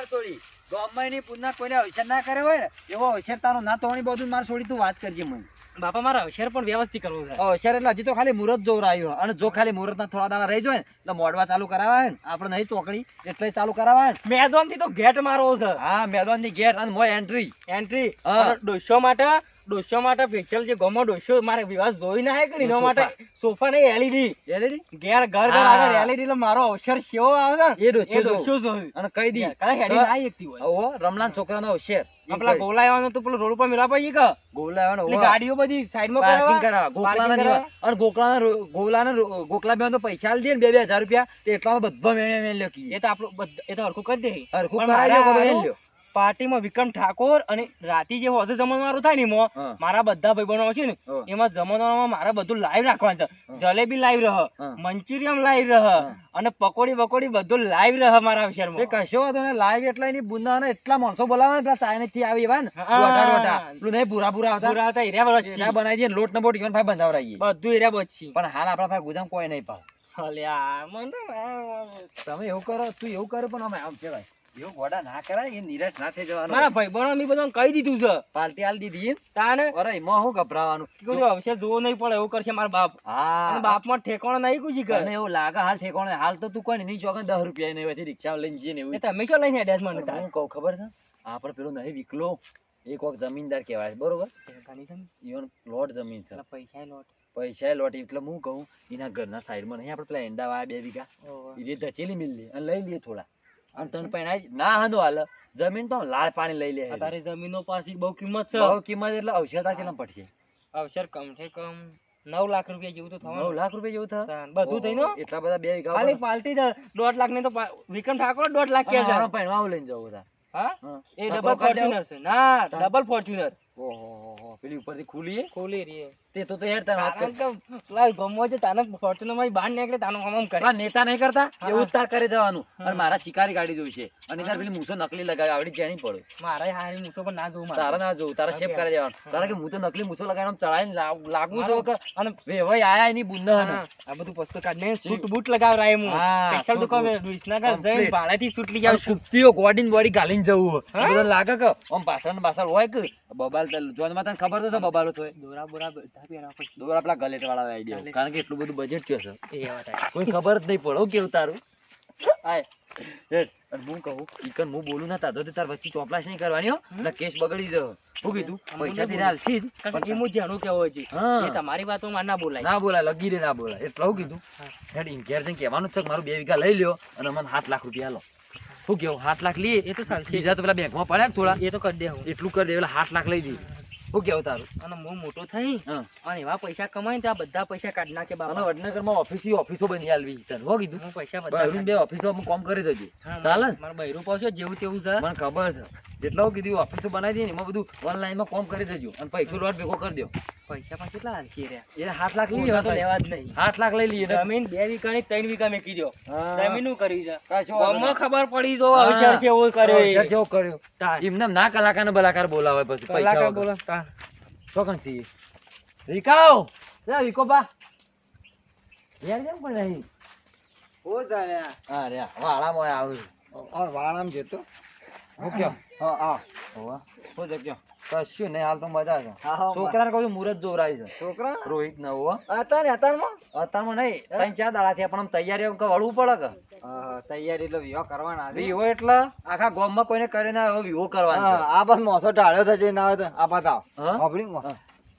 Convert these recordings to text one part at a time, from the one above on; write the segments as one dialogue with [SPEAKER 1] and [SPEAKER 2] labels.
[SPEAKER 1] માર છોડી. ગામમાં એની પૂજના કોઈને અવસર ના કરે હોય ને એવો અવસર તારો ના તોણી બધું માર છોડી તું વાત કરજે મને.
[SPEAKER 2] બાપા મારા અવસર પણ વ્યવસ્થિત કરવું છે.
[SPEAKER 1] અવસર એટલે હજી તો ખાલી મુહૂર્ત જોર આવ્યો. અને જો ખાલી મુહૂર્તના થોડા દાડા રહી જાય ને એટલે મોડવા ચાલુ કરાવાય ને. આપણે નહીં ચોકડી એટલે ચાલુ કરાવાય ને.
[SPEAKER 2] મેદાનથી તો ગેટ મારવો છે.
[SPEAKER 1] હા મેદાનની ગેટ અને મોય એન્ટ્રી
[SPEAKER 2] એન્ટ્રી. ડોસો માટે ડોસો માટે સ્પેશિયલ જે ગમો ડોસો મારે વિવાસ જોઈ ના કે એના માટે સોફા નહીં એલઈડી
[SPEAKER 1] એલઈડી
[SPEAKER 2] ઘેર ઘર ઘર આગળ એલઈડી એટલે મારો અવસર કેવો આવે છે
[SPEAKER 1] એ ડોસો
[SPEAKER 2] ડોસો જોયું
[SPEAKER 1] અને કહી દી.
[SPEAKER 2] કદાચ હેડી ના એકતી હોય.
[SPEAKER 1] ઓ રમલાન છોકરાનો અવસર.
[SPEAKER 2] પેલા ગોલા આવવાનો તો પેલો રોડ ઉપર મિલા પાઈ કે?
[SPEAKER 1] ગોલા આવવાનો
[SPEAKER 2] ગાડીઓ બધી સાઈડમાં
[SPEAKER 1] પાર્કિંગ
[SPEAKER 2] કરાવવા.
[SPEAKER 1] ગોકલાના. હોય. અને ગોકલાના ગોલાના ગોકલા બેન તો પૈસા આલી દે ને બે બે હજાર રૂપિયા. તે એટલામાં બધો મેળે મેળ લ્યો
[SPEAKER 2] એ તો આપણો એ તો હરખું કરી દે.
[SPEAKER 1] હરખું કરાવી લ્યો,
[SPEAKER 2] પાર્ટીમાં વિક્રમ ઠાકોર અને રાતી જે હોશે જમણવારું થાય ને એમાં મારા બધા ભાઈબંધો છે ને એમાં જમણવારમાં મારે બધું લાઈવ રાખવાનું છે. જલેબી લાઈવ રહ. મંચુરિયમ લાઈવ રહ અને પકોડી બકોડી બધું લાઈવ રહ મારા
[SPEAKER 1] એ કશો હતો ને લાઈવ એટલા એની બુંદાને એટલા માણસો બોલાવે ને, પેલા ચાઇનાથી આવી એવા ને. પેલું નહીં ભૂરા ભૂરા આવતા.
[SPEAKER 2] ભૂરા હતા એરિયા
[SPEAKER 1] એના બનાવી દઈએ લોટ ને બોટ ઇવન ભાઈ બંધાવડાવીએ.
[SPEAKER 2] બધું એરિયા બચી
[SPEAKER 1] પણ હાલ આપણા ભાઈ ગોદામ કોઈ નહીં પાવ તમે એવું કરો તું એવું કરો પણ અમે આમ કેવાય એવું ગોડા ના કરાય એ નિરાશ ના થઈ જવાનું
[SPEAKER 2] મારા ભાઈબંધો મેં બધાને કહી દીધું છે.
[SPEAKER 1] પાર્ટી આલી દીધી
[SPEAKER 2] તાને
[SPEAKER 1] અરે એમાં શું ગભરાવાનું?
[SPEAKER 2] કીધું અવસર જોવો નહીં પડે એવું કરશે મારા બાપ. બાપમાં ઠેકાણો નહીં કુછી કરે.
[SPEAKER 1] એવું લાગે હાલ ઠેકોણે હાલ તો તું કોઈ નહીં ચોકે દસ રૂપિયા નહીં રિક્ષા લઈને જઈએ ને એવું.
[SPEAKER 2] તમે શું લઈને હેડ્યા મને
[SPEAKER 1] હું કહું ખબર છે? આપણે પેલો નહીં વિકલો. એક વખત જમીનદાર કહેવાય બરોબર?
[SPEAKER 2] તાર
[SPEAKER 1] લોટ જમીન છે.
[SPEAKER 2] પૈસા લોટ.
[SPEAKER 1] પૈસા લોટ એટલે હું કહું એના ઘરના સાઈડમાં નહીં આપણે પેલા એંડા વાળા બે વીઘા. એ ધચેલી મિલ અને લઈ લઈએ થોડા. અને તને પણ ના હાંધો હાલ. જમીન તો લાલ પાણી લઈ લે
[SPEAKER 2] તારી જમીનો પાછી બહુ કિંમત છે.
[SPEAKER 1] બહુ કિંમત એટલે ઔષધા કેટલા પડશે?
[SPEAKER 2] અવસર કમસે કમ. નવ લાખ રૂપિયા જેવું તો
[SPEAKER 1] નવ લાખ રૂપિયા જેવું થાય
[SPEAKER 2] બધું થઈને
[SPEAKER 1] એટલા બધા બે વીઘા
[SPEAKER 2] ખાલી પાલટી દોઢ લાખ ને તો વિક્રમ ઠાકોર દોઢ લાખ કે
[SPEAKER 1] આવું લઈને જવું
[SPEAKER 2] હા. એ ડબલ ફોર્ચ્યુનર છે. ના ડબલ ફોર્ચ્યુનર
[SPEAKER 1] ઓહો પેલી ઉપરથી ખુલી
[SPEAKER 2] ખોલી રહી
[SPEAKER 1] તે તો તો હેડ તાર વાત કર.
[SPEAKER 2] કારણ કે પેલા ગમો છે તાને ફોર્ચ્યુનરમાં બહાર નીકળે તાનો આમ આમ કરે.
[SPEAKER 1] નેતા નહીં કરતા? એવું તાર કરે જવાનું. અને મારા શિકારી ગાડી જોઈશે અને તાર પેલી મૂસો નકલી લગાવી આવડી જાણી પડે.
[SPEAKER 2] મારા હારી મૂછો પણ ના મારે.
[SPEAKER 1] તારા ના જોવું તારા શેપ કરે જવાનું. કારણ કે હું તો નકલી મૂસો લગાવીને આમ ચડાઈને લાગ- લાગવું
[SPEAKER 2] મારો- અને
[SPEAKER 1] વેવાઈ આયા એની બુંદ
[SPEAKER 2] આ બધું વસ્તુ કાઢીને સૂટ બૂટ લગાવરાય હું.
[SPEAKER 1] હા,
[SPEAKER 2] સ્પેશિયલ દુકાન. વિસનગર જઈને. ભાડેથી સૂટ લઈ આવું છું.
[SPEAKER 1] કુપ્તીઓ ગોડીન બોડી ગાલીને જવું? લાગે કે આમ પાછળ ને પાછળ હોય કે? બબાલ જોનમાં તને ખબર તો છે બબાલો તો
[SPEAKER 2] દોરા બોરા બધા પહેરા પછી.
[SPEAKER 1] દોરા પેલા ગલેટ વાળા આવી. કારણ કે એટલું બધું બજેટ છે.
[SPEAKER 2] એવા
[SPEAKER 1] કોઈ ખબર જ નહીં પડો. કેવું તારું? આય. હેડ, અને હું કહું ઈકન હું બોલું ના તાતો તાર વચ્ચે ચોપલાશ નહીં કરવાની હો. એટલે કેસ બગડી જશે શું કીધું? પૈસા થી
[SPEAKER 2] કેવો છે. એ તમારી વાતોમાં ના બોલાય.
[SPEAKER 1] ના બોલાય લગી રે ના બોલાય. એટલે હું કીધું. હેડ ઈન જઈને કહેવાનું જ છે કે મારું બે વીઘા લઈ લ્યો અને મને સાત લાખ રૂપિયા લો શું કેવું સાત લાખ લઈએ?
[SPEAKER 2] એ તો સારું
[SPEAKER 1] બીજા તો પેલા બેંકમાં પડ્યા ને થોડા.
[SPEAKER 2] એ તો કરી દે હું.
[SPEAKER 1] એટલું કરી દે પેલા સાત લાખ લઈ દઈએ શું કેવું તારું?
[SPEAKER 2] અને હું મોટો થઈ અને એવા પૈસા કમાઈને ત્યાં બધા પૈસા કાઢી નાખે બાપા.
[SPEAKER 1] વડનગરમાં ઓફિસી ઓફિસો બની આલવી તને હો કીધું.
[SPEAKER 2] હું પૈસા બધા
[SPEAKER 1] બે ઓફિસો કામ કરી દેજે.
[SPEAKER 2] હા,
[SPEAKER 1] ચાલે?
[SPEAKER 2] મારા બૈરું પાછો જેવું તેવું છે.
[SPEAKER 1] મને ખબર છે. જેટલા હું કીધું ઓફિસ બનાવી દઈએ ને એમાં બધું ઓનલાઈનમાં કોમ કરી દેજો. અને પૈસા લોટ ભેગો કરી દો.
[SPEAKER 2] પૈસા પણ કેટલા હાલશે રહ્યા
[SPEAKER 1] એ સાત લાખ લઈએ
[SPEAKER 2] તો લેવા જ નહીં.
[SPEAKER 1] સાત લાખ લઈ લઈએ
[SPEAKER 2] જમીન બે વીઘાની ત્રણ વીઘા મેકી દો
[SPEAKER 1] હા.
[SPEAKER 2] જમીન કરી છે? ગામમાં ખબર પડી તો
[SPEAKER 1] હા.
[SPEAKER 2] કેવો કરે
[SPEAKER 1] અવસર જેવો કર્યો? એમને ના કલાકાર ને બલાકાર બોલાવે પછી પૈસા
[SPEAKER 2] કલાકાર
[SPEAKER 1] વગર. ચોકન છીએ. રીકાઓ! લે રીકો બા. યાર કેમ પણ નહીં
[SPEAKER 3] ઓ જાણ્યા
[SPEAKER 1] હા રે વાળામાં આવ્યું
[SPEAKER 3] આ વાળામ જતો.
[SPEAKER 1] હા
[SPEAKER 3] હા.
[SPEAKER 1] હોવા.
[SPEAKER 3] હો જગ્યો
[SPEAKER 1] કશું નહીં હાલ તો મજા છે. છોકરાને કહું મુહૂર્ત જોવરાય છે.
[SPEAKER 3] છોકરા?
[SPEAKER 1] રોહિત ને હોવા
[SPEAKER 3] અત્યારમાં
[SPEAKER 1] નહીં ત્રણ ચાર દાડા થી પણ તૈયારી વળવું પડે કે?
[SPEAKER 3] તૈયારી એટલે વિવાહ કરવાના.
[SPEAKER 1] વિવો એટલે આખા ગામમાં કોઈને કરે ના હવે વિવો કરવાનો
[SPEAKER 3] આ બસ મોસો ઢાળ્યો થશે ના આવે તો આ બાદ આવ.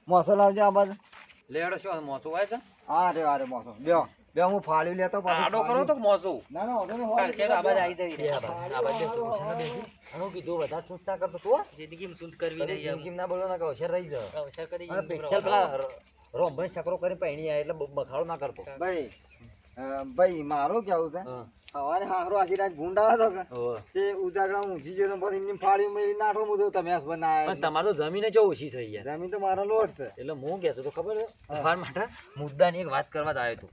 [SPEAKER 3] મોસો લાવજો આ બાદ
[SPEAKER 1] લેડો શું મોસો હોય છે?
[SPEAKER 3] હા રે અરે મોસો. બ્યો બ્યો હું ફાળ્યું લેતો પાછું
[SPEAKER 1] આડો કરો તો
[SPEAKER 3] ફાળ્યું. ના ના નહીં, હોય
[SPEAKER 2] કે તો આ બાજુ આવી જઈ
[SPEAKER 1] બે. આ બાજુ. હું કીધું બધા ચૂંટતા કરતો તો હો?
[SPEAKER 2] જિંદગીમાં શુદ્ધ કરવી નહીં
[SPEAKER 1] જિંદગીમાં ના બોલો ના કે હોશિયાર રહી જા.
[SPEAKER 2] અવસર કરી
[SPEAKER 1] અને પેચ્છલ પેલા રોમ ભાઈ છકરો કરી પહેણી આ એટલે બ- બખાડો ના કરતો
[SPEAKER 3] ભાઈ ભાઈ મારું કેવું છે. સવારે હારો આખી રાત ગુંડા હતો. તે ઉજાગરા ઊંઘી ગયો તો પછી એમની ફાળી મેલી નાઠો તો તમે હસ
[SPEAKER 1] પણ
[SPEAKER 3] બનાવ્યા
[SPEAKER 1] તો જમીન જ ઓછી થઈ યાર
[SPEAKER 3] જમીન તો મારો લોટ છે.
[SPEAKER 1] એટલે હું કહેતો તો ખબર છે? તમારા માટે મુદ્દાની એક વાત કરવા જ આવ્યો હતો.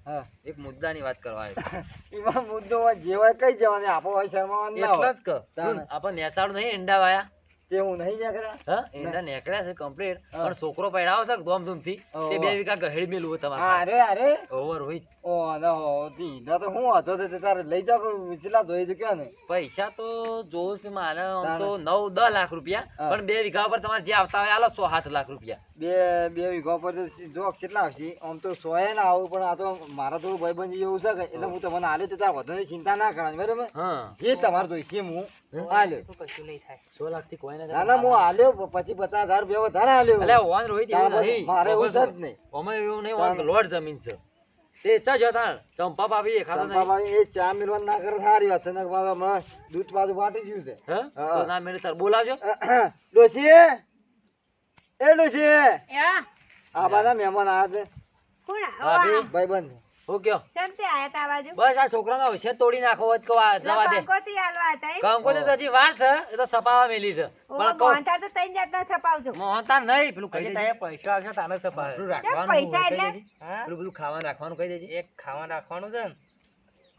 [SPEAKER 1] એક મુદ્દાની વાત કરવા આવ્યો
[SPEAKER 3] એમાં મુદ્દો જેવાય કઈ જવાની આપો હોય શરમાવાનું
[SPEAKER 1] એટલે જ કે
[SPEAKER 3] આપણ
[SPEAKER 1] આપણે નેચાડું નહીં એંડા વાયા.
[SPEAKER 3] તે હું નહીં નીકળ્યા?
[SPEAKER 1] હા? એના નેકળ્યા છે
[SPEAKER 3] કમ્પ્લીટ
[SPEAKER 1] પણ છોકરો પૈડાવો છે ધૂમધૂમથી? તે બે વીઘા ગહેડી મેલું તમારે
[SPEAKER 3] અરે અરે
[SPEAKER 1] ઓવર હોય.
[SPEAKER 3] ઓ ના હો તીના તો હું હતો તે તારે લઈ જાવ કે વિચલા જોઈ કે ને?
[SPEAKER 1] પૈસા તો જોઉં છે મારે. તો. નવ દસ લાખ રૂપિયા. પણ બે વીઘા ઉપર તમારે જે આવતા હોય આલો સો સાત લાખ રૂપિયા.
[SPEAKER 3] બે બે વીઘા પર જો કેટલા આવશે આમ તો સો એ ના આવું પણ આ તો મારા થોડું ભાઈબંધી જેવું છે એટલે હું તમને આલ્યો તો તાર વધારે ચિંતા ના કરવાની બરાબર?
[SPEAKER 1] હા.
[SPEAKER 3] તમારે જોઈશે એમ હું? આલ્યો
[SPEAKER 2] કશું નહીં થાય.
[SPEAKER 1] સો લાખથી કોઈ
[SPEAKER 3] ના ના હું આલ્યો પછી પચાસ હજાર રૂપિયા વધારે આલ્યો
[SPEAKER 1] અલ્યા ઓન રોહિત એવું નહીં.
[SPEAKER 3] મારે એવું છે જ નહીં.
[SPEAKER 1] અમે એવું નહીં ઓન લોટ જમીન છે. તે ચા જો તાણ ચંપા ભાભી એ ખાતો નહીં.
[SPEAKER 3] ચંપાભાઈ એ ચા મિલવાનું ના કરે સારી વાત છે. ને હમણાં દૂધ પાછું ફાટી ગયું છે.
[SPEAKER 1] હા. તો ના મેળે તાર બોલાવજો.
[SPEAKER 3] ડોશી એ ડોશી
[SPEAKER 4] યા.
[SPEAKER 3] આ બધા મહેમાન આવ્યા
[SPEAKER 4] કોણ
[SPEAKER 1] ભાભી
[SPEAKER 3] ભાઈબંધ.
[SPEAKER 1] હું કયો?
[SPEAKER 4] ચમ આયા તા બાજુ?
[SPEAKER 1] બસ આ છોકરાનો હોશિયાર તોડી નાખો હોય તો જવા દે.
[SPEAKER 4] કંકોત્રી આલવા હતા એ?
[SPEAKER 1] તો હજી વાર છે એ તો સપાવા મેલી છે. પણ
[SPEAKER 4] મોહનથાળ તો
[SPEAKER 1] નહીં પેલું કહી દેજે.
[SPEAKER 2] પૈસા આવશે તાને
[SPEAKER 1] પેલું
[SPEAKER 4] કેમ
[SPEAKER 1] રાખવાનું
[SPEAKER 4] પૈસા
[SPEAKER 1] કહી
[SPEAKER 4] એટલે?
[SPEAKER 1] પેલું બધું ખાવાનું રાખવાનું કહી દેજે.
[SPEAKER 2] એક ખાવા રાખવાનું છે ને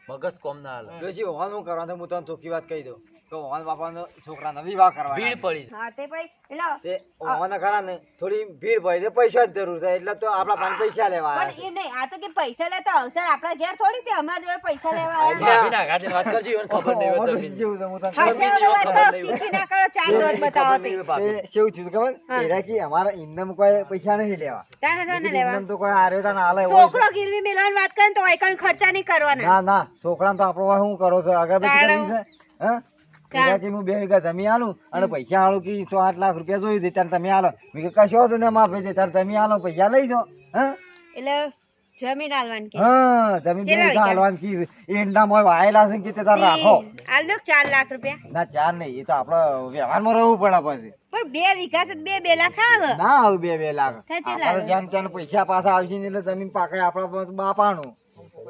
[SPEAKER 1] મગજ કોમ ના હાલે
[SPEAKER 3] ડોશી હોવાનું હું કરવાનું હું તને ચોખ્ખી વાત કહી દઉં કે હોવાન બાપાનો છોકરાનો વિવાહ કરવા
[SPEAKER 1] ભીડ પડી છે
[SPEAKER 4] હા તે ભાઈ એટલે
[SPEAKER 3] તે હોવાના ખરા ને થોડી ભીડ પડી તે પૈસા જ જરૂર છે એટલે તો આપણા પાસે પૈસા લેવા
[SPEAKER 4] પણ એ નહીં આ તો કે પૈસા લેતો અવસર આપણા ઘેર થોડી તે અમાર જોડે પૈસા લેવા આવ્યા
[SPEAKER 1] ના ઘાટે વાત કરજો એને ખબર નહીં હોય તો.
[SPEAKER 3] જેવું છે, હું તને
[SPEAKER 4] હશે વગર વાત કરો ખીખી ના કરો ચાર દોત બતાવો તે
[SPEAKER 3] કેવું થયું ખબર. એરા કે અમારા ઇન્દમ કોઈ પૈસા નહીં લેવા
[SPEAKER 4] તાને તાને લેવા
[SPEAKER 3] ઇન્દમ તો કોઈ આર્યો તાને હોય
[SPEAKER 4] છોકરો ગીરવી મેલવાની વાત કરે તો એકણ ખર્ચા નહીં કરવાના
[SPEAKER 3] ના ના છોકરાને તો આપણો શું કરો છો?
[SPEAKER 4] આગળ
[SPEAKER 3] પછી છે? હા એરા હું બે વીઘા જમીન આલું અને પૈસા આલું કે સો આઠ લાખ રૂપિયા જોઈ દે ત્યારે તમે આલો. મેં કે કશો તો ને મારા ભાઈ ત્યારે તમે આલો પૈસા લઈ જાઓ. હા?
[SPEAKER 4] એટલે જમીન આલવાની કે?
[SPEAKER 3] હા જમીન બે વીઘા
[SPEAKER 4] આલવાની
[SPEAKER 3] હાલવાનું એંડા મોય વાયેલા છે કે તે તાર રાખો.
[SPEAKER 4] આલ દો ચાર લાખ રૂપિયા?
[SPEAKER 3] ના ચાર નહીં એ તો આપડે વ્યવહારમાં રહેવું પડે પછી.
[SPEAKER 4] પણ બે વીઘા છે બે બે લાખ આવે.
[SPEAKER 3] ના આવ બે બે લાખ. આપણે? જ્યાં ત્યાં પૈસા પાછા આવશે ને એટલે જમીન પાકે આપણા પાસે બાપાનું.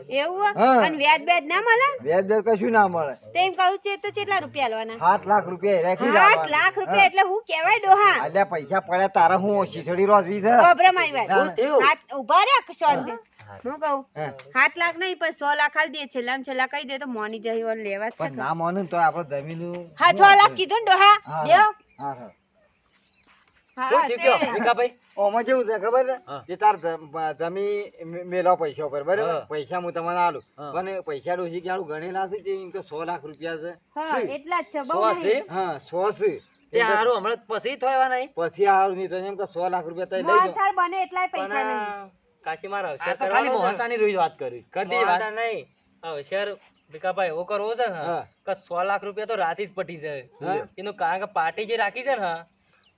[SPEAKER 4] એવું અને વ્યાજ બ્યાજ ના મળે?
[SPEAKER 3] વ્યાજ વ્યાજ કશું ના મળે.
[SPEAKER 4] તેમ કહું છે તો કેટલા રૂપિયા આલવાના
[SPEAKER 3] સાત લાખ રૂપિયા રાખી
[SPEAKER 4] આઠ લાખ રૂપિયા એટલે હું કેવાય ડોહા
[SPEAKER 3] અલ્યા પૈસા પડ્યા તારા હું શીસડી રોજવી છે?
[SPEAKER 4] ખબર મારી વાત.
[SPEAKER 3] ના,
[SPEAKER 1] થયું?
[SPEAKER 4] હાથ ઊભા રે શાંતિ હું. કહું? સાત લાખ નહીં પણ સો લાખ હાલ દે. છેલ્લા છેલ્લા કહી દે તો મોની જઈ લેવા છે
[SPEAKER 3] ના માનું તો આપણે જમીન
[SPEAKER 4] હા છ લાખ કીધું ને ડોહા? દેવ
[SPEAKER 3] હા હા
[SPEAKER 4] હા
[SPEAKER 1] શું થયું કયો
[SPEAKER 4] તે-
[SPEAKER 1] ભીખાભાઈ?
[SPEAKER 3] ઓમાં કેવું છે. ખબર છે? કે તાર જમી મે- પૈસા ઉપર બરાબર? પૈસા હું તમને આલું. પણ પૈસા ડોસી કે ગણેલા છે તે એમ તો સો લાખ રૂપિયા છે?
[SPEAKER 4] એટલા જ છે
[SPEAKER 1] સો છે?
[SPEAKER 3] હા સો છે
[SPEAKER 1] તે હારું હમણાં પછી થોયવા નહીં.
[SPEAKER 3] પછી હારું નહીં તો એમ કે સો લાખ રૂપિયા તઈ લઈ જાઓ
[SPEAKER 4] બને એટલાય પૈસા નહીં.
[SPEAKER 2] કાશી મારા હોશિયાર
[SPEAKER 1] તો ખાલી મોહનતાની રોજ વાત કરી. કરી વાત.
[SPEAKER 2] નહીં. હોશિયાર ભીખાભાઈ એવો કરવો છે ને કે સો લાખ રૂપિયા તો રાતે જ પટી જાય. એનું કારણ કે પાર્ટી જે રાખી છે ને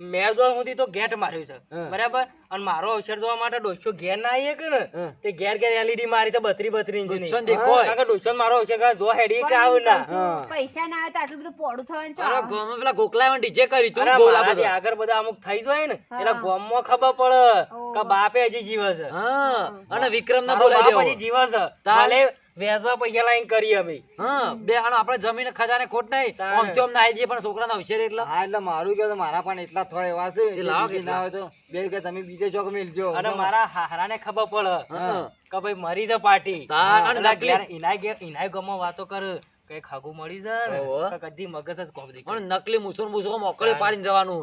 [SPEAKER 2] દોડ સુધી તો ગેટ માર્યું છે. બરાબર? અને મારો અવસર જોવા માટે ડોસો ઘેર ના આવીએ કે ને? તે ઘેર ઘેર એલઈડી મારી તો બત્રી બત્રી.
[SPEAKER 1] દુશ્મન દેખોય.
[SPEAKER 2] કે ડોસો મારો અવસર કાં જો હેડી કે આવ ના.
[SPEAKER 4] પૈસા ના આવે તો આટલું બધું પોડું થવાનું છે
[SPEAKER 1] અરે
[SPEAKER 4] ગોમ
[SPEAKER 1] ગામમાં પેલા ગોખલામાં ડીજે કરી તું
[SPEAKER 2] બોલા
[SPEAKER 1] ગોલા
[SPEAKER 2] આગળ બધા અમુક થઈ જાય ને એટલે ગોમમાં ખબર પડે કે બાપે હજી જીવે છે.
[SPEAKER 1] હા અને વિક્રમ ને બોલાવી
[SPEAKER 2] બાપ
[SPEAKER 1] દેવો
[SPEAKER 2] હજી જીવે છે.
[SPEAKER 1] તાર-
[SPEAKER 2] વ્યાજમાં પૈસા લાઈન કરી અમે.
[SPEAKER 1] હા બે અને આપણે જમીન ખજાને ખોટ નહીં. આમ તેમ ના આવી દઈએ પણ છોકરાના હોશિયાર એટલે.
[SPEAKER 3] હા એટલે મારું કે મારા પણ એટલા થોડા એવા છે.
[SPEAKER 1] લાવો
[SPEAKER 3] હોય તો બે કે તમે બીજે ચોક મેલજો.
[SPEAKER 2] અને મારા હારાને ખબર પડે કે ભાઈ મરી તો પાર્ટી.
[SPEAKER 1] અને
[SPEAKER 2] ઇનાય ઇનાય ગમો વાતો કર. કઈ ખાગું મળી જાય કદી મગજ જ કોમ દેખાય.
[SPEAKER 1] પણ નકલી મુસુર મુસુર મોકળી પાડીને જવાનું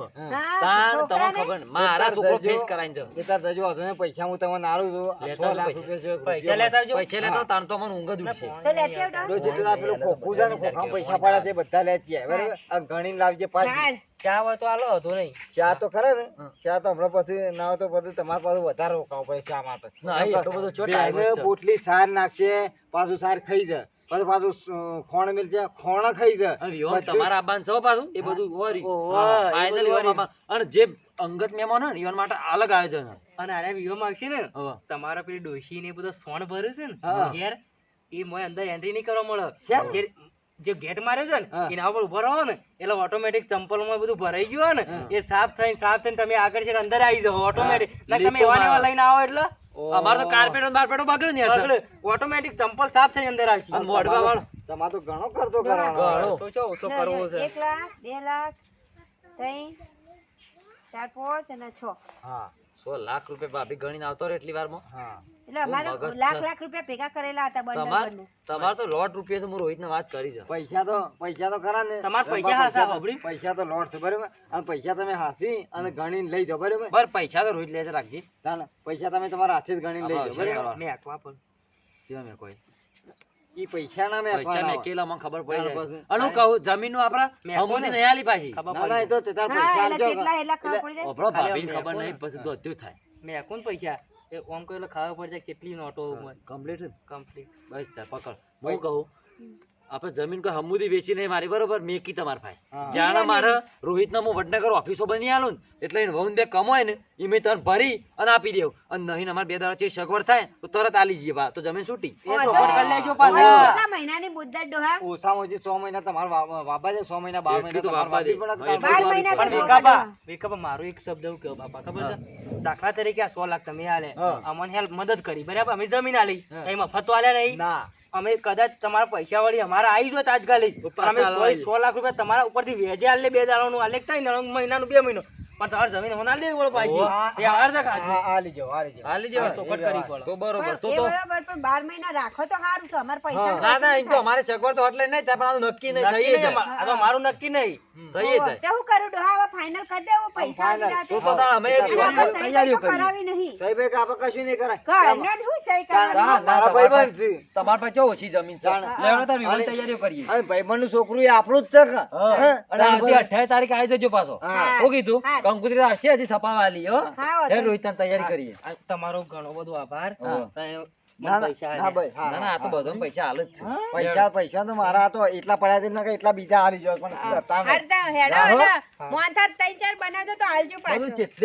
[SPEAKER 1] તાર તમને ખબર મારા છોકરો ફેસ કરાઈને.
[SPEAKER 3] એ તાર જજો વાંધો પૈસા હું તમને આલું છું.
[SPEAKER 1] લેતા
[SPEAKER 3] લાખ રૂપિયા
[SPEAKER 2] પૈસા લેતા આવજો.
[SPEAKER 1] પૈસા લેતા તાર તો મને ઊંઘ જ ઉડશે
[SPEAKER 4] તો લેતી આવ
[SPEAKER 3] જેટલા પેલો ખોખું છે ને પૈસા પડ્યા તે બધા લેતી આવે બરાબર? આ ગણીને લાવજે પાછી.
[SPEAKER 2] ચા હોય તો આલો હતો નહીં.
[SPEAKER 3] ચા તો ખરા ને? ચા તો હમણાં પછી ના હોય તો પછી તમારે પાછું વધારે રોકાવું પડે ચા માટે. પોટલી સાર નાખશે પાછું સાર ખાઈ જાય. પછી પાછું ખોણ ખોણ મિલશે ખોણ ખાઈ બધું-
[SPEAKER 1] તમારા આબાન છો પાછું? એ બધું ઓરી. આબાન. અને જે અંગત મહેમાન હોય ને ઈવન માટે અલગ આયોજન
[SPEAKER 2] અને અરે વિવામાં આવશે ને તમારા પેલી ડોશી ને બધો સોણ ભર્યું છે ને ઘેર એ મોય અંદર એન્ટ્રી નહીં કરવા મળે. જે જે ગેટ માર્યો છે ને એના ઉપર ઊભો રહો ને એટલે ઓટોમેટિક ચંપલમાં બધું ભરાઈ ગયું હોય ને એ સાફ થઈને સાફ થઈને તમે આગળ છે અંદર આવી જાઓ ઓટોમેટિક તમે એવા એવા લઈને આવો એટલે.
[SPEAKER 1] અમારે તો કાર્પેટો ને બારપેટો બગડે ને બગડે.
[SPEAKER 2] ઓટોમેટિક ચંપલ સાફ થઈ અંદર આવી
[SPEAKER 1] અને મોઢવા વાળો.
[SPEAKER 3] તમાર તો ઘણો ખર્ચો
[SPEAKER 1] ઘણો.
[SPEAKER 3] કરવાનો
[SPEAKER 2] તો શું ઓછો કરવો છે?
[SPEAKER 4] એક લાખ 2 લાખ ત્રણ ચાર પાંચ અને 6
[SPEAKER 3] હા. સો
[SPEAKER 1] લાખ રૂપિયા ભાભી ગણીને આવતો રહે એટલી વારમાં.
[SPEAKER 4] એટલે અમારે લાખ લાખ રૂપિયા ભેગા કરેલા હતા બંને
[SPEAKER 1] તમાર તો લોટ રૂપિયા તો હું રોહિતને વાત કરી છે
[SPEAKER 3] પૈસા તો પૈસા તો ખરા ને.
[SPEAKER 2] તમારે પૈસા હાસા બબડી
[SPEAKER 3] પૈસા તો લોટ છે બરાબર. અને પૈસા તમે હાસવી અને ગણીને લઈ જાઓ બરાબર.
[SPEAKER 1] બર પૈસા તો રોહિત લે છે રાખજી
[SPEAKER 3] પૈસા તમે તમારા હાથે જ ગણીને લઈ જાઓ બરાબર.
[SPEAKER 2] મેં હાથમાં પણ.
[SPEAKER 1] કેવા મેં કોઈ?
[SPEAKER 3] ઈ પૈસા ના મેં
[SPEAKER 1] પૈસા
[SPEAKER 3] આપવાના હોય.
[SPEAKER 1] મને ખબર પડી જાય.
[SPEAKER 3] પછી.
[SPEAKER 1] કહું જમીનનું આપડા
[SPEAKER 2] મેકો
[SPEAKER 1] હમુદી નહીં આલી પાછી.
[SPEAKER 2] ખબર
[SPEAKER 3] ના ના એ
[SPEAKER 2] પડી
[SPEAKER 3] તો તે તાર પૈસા આલજો
[SPEAKER 4] જેટલા એટલા ખબર પડી જાય.
[SPEAKER 1] ઓભળો
[SPEAKER 2] ખાલી
[SPEAKER 1] ખબર નહીં પછી દોત્યું થાય.
[SPEAKER 2] મેં કોણ પૈસા. એ ઓમ કહ્યું એટલે ખબર પડી જાય કેટલી નોટો
[SPEAKER 1] કમ્પ્લીટ
[SPEAKER 2] કમ્પ્લીટ
[SPEAKER 1] બસ તાર પકડ. હું કહું આપણે જમીન કોઈ હમુદી વેચી નહીં મારી બરોબર મેકી તમાર ભાઈ. જાણે મારે રોહિત હું વડનગર ઓફિસો બની આલું ને એટલે વહુ વહુને બે કમાય ને. એ મેં તને ભરી અને આપી દેવું. અને નહીં અમારે બે દાડા સગવડ થાય તો તરત આલી જઈએ બા. તો જમીન છૂટી.
[SPEAKER 2] એ ચોખવટ કરી લેજો પાછા.
[SPEAKER 4] કેટલા મહિનાની મુદ્દત ડોહા.
[SPEAKER 3] ઓછામાં ઓછી છ મહિના તમારા બાબા છે છ મહિના બાર મહિના.
[SPEAKER 2] વેકાબા મારો એક શબ્દ એવું કહો બાપા ખબર છે? દાખલા તરીકે આ સો લાખ તમે આલે. અમને હેલ્પ મદદ કરી. બરાબર? અમે જમીન આલી. કઈ મફત આલ્યા નહીં. અમે કદાચ તમારા પૈસા વળી અમારા આવી જો તાજકાલી
[SPEAKER 1] તો
[SPEAKER 2] પણ અમે સો લાખ રૂપિયા તમારા ઉપરથી વેજે આલે બે દાડાનું. આલે દાડાનું મહિનાનું બે મહિનો. પણ તમારે જમીન હોના દેવી પડે પાછી. એ હાર તક હાચું.
[SPEAKER 3] આ- આ લીજો આ લીજો
[SPEAKER 1] આલી જવા
[SPEAKER 3] હા,
[SPEAKER 2] કરી. પડે.
[SPEAKER 1] તો બરોબર તો તો
[SPEAKER 4] બરાબર પણ 12 મહિના રાખો તો સારું છે અમાર પૈસા.
[SPEAKER 1] ના ના એમ તો અમારે સગવડ તો એટલે નહીં થાય પણ આનું નક્કી નહીં
[SPEAKER 2] થઈ
[SPEAKER 1] જાય.
[SPEAKER 2] આ તો મારું નક્કી નહીં.
[SPEAKER 1] થઈએ
[SPEAKER 4] તો
[SPEAKER 1] જાય.
[SPEAKER 4] હું કરું? ડો હવે ફાઇનલ કરી દેવો પૈસા જાતે.
[SPEAKER 1] તો તો તાણ અમે તૈયારીઓ
[SPEAKER 4] કરાવી નહીં.
[SPEAKER 3] સાહેબ કે આપ કશું નહીં કરાય.
[SPEAKER 4] ઘરનો જ હું સહી
[SPEAKER 1] ના,
[SPEAKER 3] મારા ભાઈબંધ છે.
[SPEAKER 1] તમારા પાસે ઓછી જમીન છે. લેવાનો તાર વિવાહની તૈયારીઓ કરીએ.
[SPEAKER 3] અને ભાઈબંધનું છોકરું એ આપણું જ છે?
[SPEAKER 1] અને આવતી અઠ્યાવીસ તારીખે આવી જજો પાછો.
[SPEAKER 3] હું.
[SPEAKER 1] કીધું. કંકુતરી આવશે હજી સપાવાલી હો.
[SPEAKER 4] હા,
[SPEAKER 1] હે રોહિત તૈયારી કરીએ.
[SPEAKER 2] તમારો ઘણો બધો આભાર. પૈસા
[SPEAKER 1] તો
[SPEAKER 3] હા,
[SPEAKER 1] બધો પૈસા હાલ જ છે.
[SPEAKER 3] હા. પૈસા પૈસા તો મારા તો એટલા પડ્યા છે એટલા બીજા હારી જાય પણ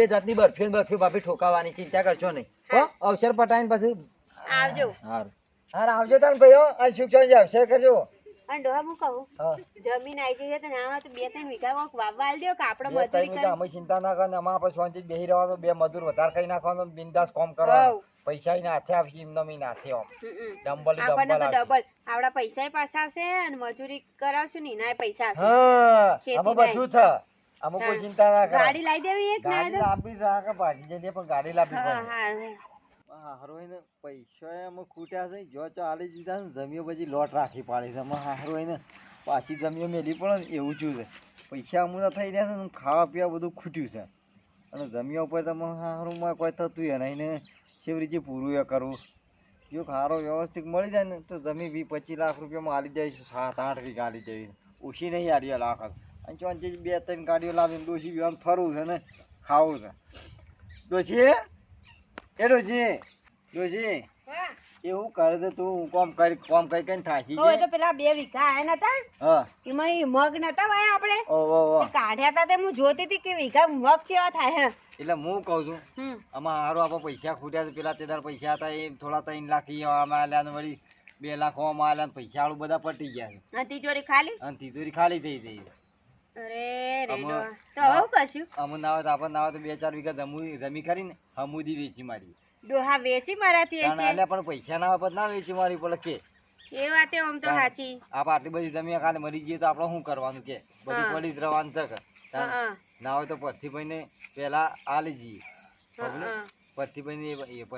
[SPEAKER 1] જાતની બરફી બરફી ઠોકાવાની ચિંતા કરશો નહીં. હો. અવસર પટાઈને પછી
[SPEAKER 4] આવજો.
[SPEAKER 1] હાર.
[SPEAKER 3] ભાઈ આવજો તાન ભાઈઓ. અવસર કરજો.
[SPEAKER 4] અને ડોહા હું કહું જમીન આવી જઈએ તો ના તો બે ત્રણ વીઘા કોક વાવવા આલ દ્યો કે આપણે મજૂરી કરી.
[SPEAKER 3] અમે ચિંતા ના કરે અમે આપણે શાંતિથી બેસી રહેવાનું બે મજૂર વધારે કઈ નાખવાનું બિંદાસ કામ કરવાનું. પૈસા એના હાથે આવશે એમને આમ. ડંબલ ડંબલ
[SPEAKER 4] ડબલ પૈસા પાછા અને મજૂરી કરાવશું ને એના પૈસા આવશે.
[SPEAKER 3] હા આમાં બધું છે. આમાં કોઈ ચિંતા ના કરે
[SPEAKER 4] ગાડી લાવી દેવી એક ના
[SPEAKER 3] ગાડી લાંબી રાખે ભાગી જઈએ પણ ગાડી લાવી
[SPEAKER 4] હા હા.
[SPEAKER 3] હારોઈને પૈસા એમાં ખૂટ્યા છે. જો ચાલી દીધા ને, જમીઓ પછી લોટ રાખી પાડી છે. એમાં હારોઈને પાછી જમીઓ મેલી પડે ને એવું જોયું છે. પૈસા અમુક થઈ રહ્યા છે ને, ખાવા પીવા બધું ખૂટ્યું છે. અને જમીઓ ઉપર તમે હારું કોઈ થતું નહીં ને છેવરી જે પૂરું એ કરવું? જો ખારો વ્યવસ્થિત મળી જાય ને, તો જમીન વી પચીસ લાખ રૂપિયામાં હાલી જાય સાત આઠ વીઘા હાલી જાય ઓછી નહીં હારી લાખ અને ચોંચી બે ત્રણ ગાડીઓ લાવીને ડોસી બી ફરવું છે ને, ખાવું છે. ડોસી એ ડોસી ડોસી
[SPEAKER 4] એ
[SPEAKER 3] એવું કરે તો તું કોમ કરી કોમ કઈ કઈ થાકી
[SPEAKER 4] હવે તો પેલા બે વીઘા આયા નતા?
[SPEAKER 3] હા.
[SPEAKER 4] એમાં ઈ મગ નતા વાયા આપણે?
[SPEAKER 3] ઓ ઓ ઓ.
[SPEAKER 4] કાઢ્યા તા તે હું જોતી હતી કે વીઘા મગ કેવા થાય
[SPEAKER 3] એટલે હું કહું છું આમાં હારો આપો પૈસા ખૂટ્યા છે. પેલા તેદાર પૈસા હતા એ થોડા ત્રણ લાખ આમાં આલ્યા વળી બે લાખ આમાં આલ્યા પૈસા આળું બધા પટી ગયા છે.
[SPEAKER 4] તિજોરી ખાલી?
[SPEAKER 3] અને તિજોરી ખાલી થઈ આમાં-
[SPEAKER 4] ડોહા.
[SPEAKER 3] વેચી
[SPEAKER 4] મારાથી
[SPEAKER 3] પણ પૈસા ના આવે ના વેચી મારી પડે કે.
[SPEAKER 4] એ વાતે આમ તો સાચી.
[SPEAKER 3] આપ આટલી બધી જમીન કાલે મરી જઈએ તો આપણે શું કરવાનું કે? બધું પડી જ રહેવાનું છે કે
[SPEAKER 4] હા હા.
[SPEAKER 3] ના હોય તો? ને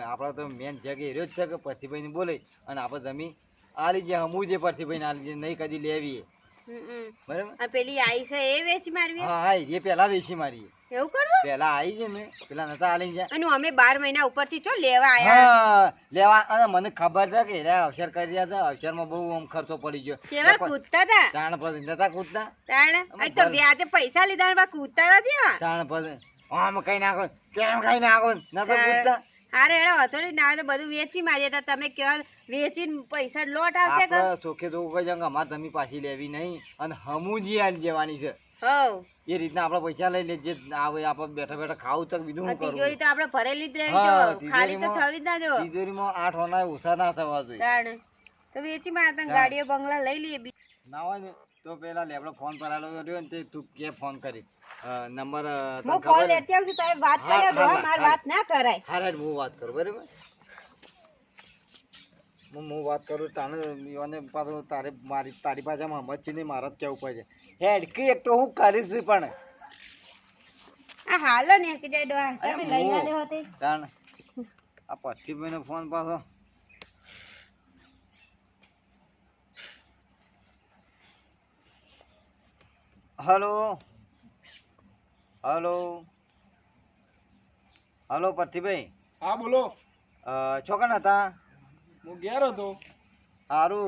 [SPEAKER 3] આપણા તો મેન જગ્યા એરો જ છે કે ને બોલે. અને આપણે જમીન આલી જઈએ હમું જે ને આલી જઈએ નહીં કદી લેવી. બરાબર?
[SPEAKER 4] આ પેલી આઈ છે એ વેચી મારવી?
[SPEAKER 3] હા હા એ પહેલા વેચી મારી
[SPEAKER 4] એવું કરવું?
[SPEAKER 3] પહેલા આવી છે ને પેલા નતા આલી ગયા
[SPEAKER 4] અને અમે બાર મહિના ઉપરથી ચો લેવા આયા?
[SPEAKER 3] હા લેવા અને મને ખબર છે કે એરા અવસર કરી રહ્યા છે અવસરમાં બહુ આમ ખર્ચો પડી ગયો.
[SPEAKER 4] કેવા કૂદતા તા?
[SPEAKER 3] તાણ પછી નતા કૂદતા.
[SPEAKER 4] તાણે? આ તો વ્યાજે પૈસા લીધા ને બા કૂદતા જેવા?
[SPEAKER 3] તાણ આમ કઈ નાખો કેમ કઈ નાખો નતા કૂદતા.
[SPEAKER 4] અરે એડા હથોડી ના આવે તો બધું વેચી મારી હતા તમે કહો વેચીને પૈસા લોટ આવશે કે
[SPEAKER 3] આપણે ચોખ્ખે તો કહી જાઉં કે તમે પાછી લેવી નહીં અને હમુજી આલી જવાની છે.
[SPEAKER 4] હવ.
[SPEAKER 3] એ રીતના આપણે પૈસા લઈ લેજે આવે આપણે બેઠા બેઠા ખાવું છે બીજું શું
[SPEAKER 4] તિજોરી તો આપણે ભરેલી જ રહેવી જો ખાલી તો થવી જ ના જો
[SPEAKER 3] તિજોરીમાં આઠ ઓના ઓછા ના થવા જોઈએ.
[SPEAKER 4] તો વેચી મારે
[SPEAKER 3] તાણ.
[SPEAKER 4] ગાડીઓ બંગલા લઈ લઈએ
[SPEAKER 3] ના હોય ને તો પેલા લેબડો ફોન કરાયેલો રહ્યો ને તે તું કે ફોન કરી. નંબર
[SPEAKER 4] હું ફોન લેતી આવું છું તમે વાત
[SPEAKER 3] કરી
[SPEAKER 4] કર્યો માર. વાત ના કરાય.
[SPEAKER 3] હારે હું વાત કરું બરાબર? હું હું વાત કરું તાને યોને પાછું તારે મારી તારી પાસે મહમદ છે નહીં મારે જ કેવું પડે હેડકી એક તો હું કરીશ પણ.
[SPEAKER 4] આ હાલો ને કે જાય ડોહા તમે લઈ આલે હોતે?
[SPEAKER 3] તાણ. આ પટ્ટીભાઈનો ફોન પાછો. હલો? હલો? હલો પટ્ટીભાઈ
[SPEAKER 5] હા બોલો.
[SPEAKER 3] છોકરા ચોકન હતા?
[SPEAKER 5] હું ઘેર હતો
[SPEAKER 3] સારું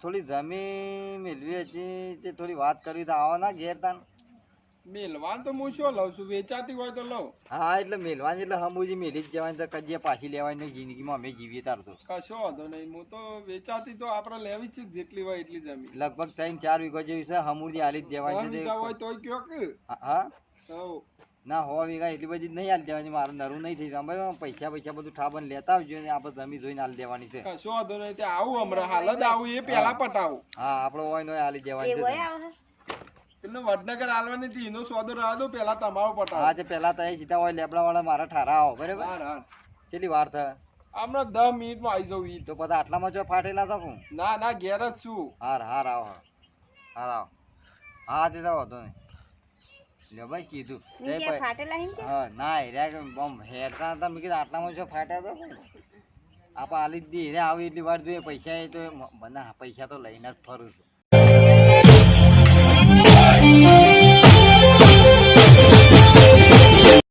[SPEAKER 3] થોડી જમીન મેળવી હતી તે થોડી વાત કરવી તો આવો ના ઘેર તાન.
[SPEAKER 5] મેલવાન તો હું શું લઉં છું? વેચાતી હોય તો લઉં.
[SPEAKER 3] હા એટલે મેલવાની એટલે હમુજી મેલી જ જવાની તો કજીએ પાછી લેવાની જિંદગીમાં અમે જીવીએ તાર તો.
[SPEAKER 5] કશો વાંધો નહીં. હું તો વેચાતી તો આપણે લેવી છે જેટલી હોય એટલી જમીન.
[SPEAKER 3] લગભગ ત્રણ ચાર વીઘો જેવી છે હમુજી હાલી જ દેવાની
[SPEAKER 5] હોય
[SPEAKER 3] તે-
[SPEAKER 5] તોય કયો
[SPEAKER 3] હા, હા. ના હોવા વીઘા એટલી બધી જ નહીં હાલ દેવાની મારે નરું નહીં થઈ જવાનું પૈસા પૈસા બધું ઠાબન લેતા આવજો ને આપણે જમી જોઈને હાલ દેવાની છે.
[SPEAKER 5] કશો વાંધો નહીં ત્યાં આવું હમણાં હાલ જ આવું એ પેલા પટાવું.
[SPEAKER 3] હા આપણો હોય નો હાલી દેવાની છે
[SPEAKER 5] એટલે વડનગર હાલવાની હતી એનો સોદો રહ્યો દો પેલા તમારો
[SPEAKER 3] હા
[SPEAKER 5] જે
[SPEAKER 3] તે પેલા તો એ સીધા હોય લેબડા વાળા મારા ઠારા આવો બરાબર?
[SPEAKER 5] હા હા.
[SPEAKER 3] કેટલી વાર થાય?
[SPEAKER 5] હમણાં દસ મિનિટમાં આવી જવું ઈ.
[SPEAKER 3] તો બધા આટલામાં જો ફાટેલા તો હું
[SPEAKER 5] ના ના ઘેર જ છું.
[SPEAKER 3] હાર હાર આવો હાર આવો. હા તે તો વાંધો નહીં. ભાઈ કીધું.
[SPEAKER 4] ફાટેલા
[SPEAKER 3] હા ના હેર્યા બમ હેરતા હતા મેં કીધું આટલામાં જો ફાટ્યા તો? આપણે હાલી જ દી હેરે આવી એટલી વાર જોઈએ પૈસા એ તો મ- પૈસા તો લઈને જ ફરું છું.